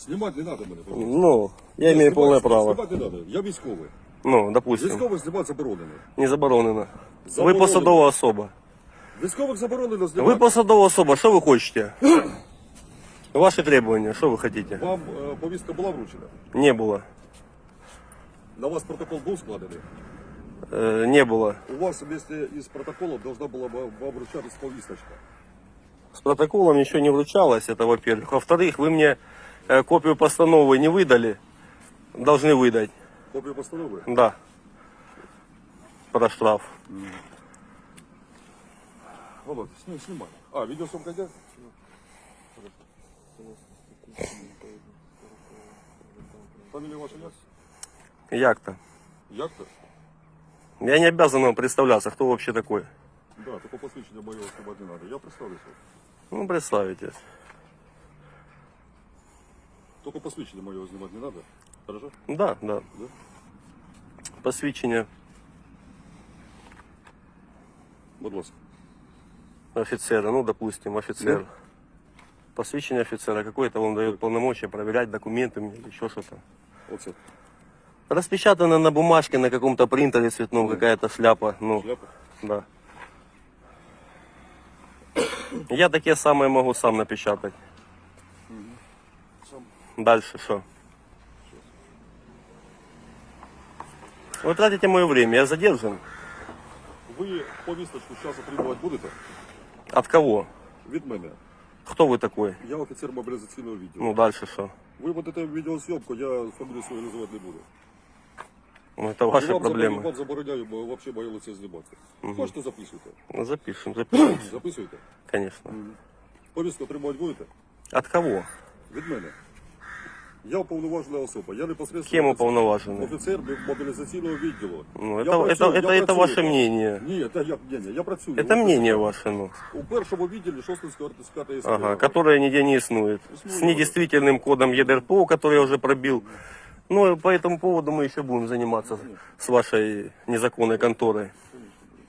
Знімати не треба мене. пожалуйста. Ну, я имею полное право. Знімати не треба. Я військовий. Ну, допустим, Військових знімати заборонено. не заборонено. Ви Заборонено. посадова особа. Військових заборонено Ви знімати. посадова особа, що ви хочете? Ваші требування, що ви хотите? Вам е, повістка була вручена? Не було. На вас протокол був складений? Е, не було. У вас вместе із протоколом должна була вам вам вручатись повісточка. С протоколом ничего не вручалось, это во-первых. Во-вторых, вы мне э, копию постановы не выдали. Должны выдать. Копію постанови? Да. Про штраф. Володь, снимай, снимай. А, видеосъемка идет? Фамилия ваша есть? Як-то. Як-то? Я не обязан вам представляться, кто вообще такой. Да, только посвящение моего снимать не надо. Я представлюсь. Ну, представитесь. Только посвящение моего снимать не надо. Хорошо? Да, да. Да? Посвідчення Будь ласка. офицера, ну, допустим, офицер. Посвящение офицера какое-то он дает полномочия проверять документы мне или еще что-то. Оце. Распечатано на бумажке на каком-то принтере цветном какая-то шляпа. Ну, Шляпа. Да. Я такие самые могу сам напечатать. Сам. Дальше что? Вы тратите мое время, я задержан. Ви повісточку зараз отримувати будете? От кого? Від мене. Кто вы такой? Я офіцер мобілізаційного відділу. Ну, дальше что? Ви будете відеозйомку, я фамілію свою називати не буду. Ну, это ваши І вам забороняю, проблемы. вам забороняю бо взагалі моє лице знімати. Хочете записуйте? Ну, запишем, запишем, Записуйте. конечно. Повістку отримувати будете? От кого? Від мене. Я уповноважена особа. Я непосредственно Кем уполноважены? офіцер мобілізаційного відділу. Ну, Я это, працюю, это, я это, это працюю ваше там. мнение. Ні, це я, ні, ні, я працюю. Это мнение ваше, ну. У першому відділі Шостинського артистська СП. Ага, которое нигде не иснует. С недействительным кодом ЕДРПО, который я уже пробил. Ну, и по этому поводу мы еще будем заниматься с вашей незаконной конторой.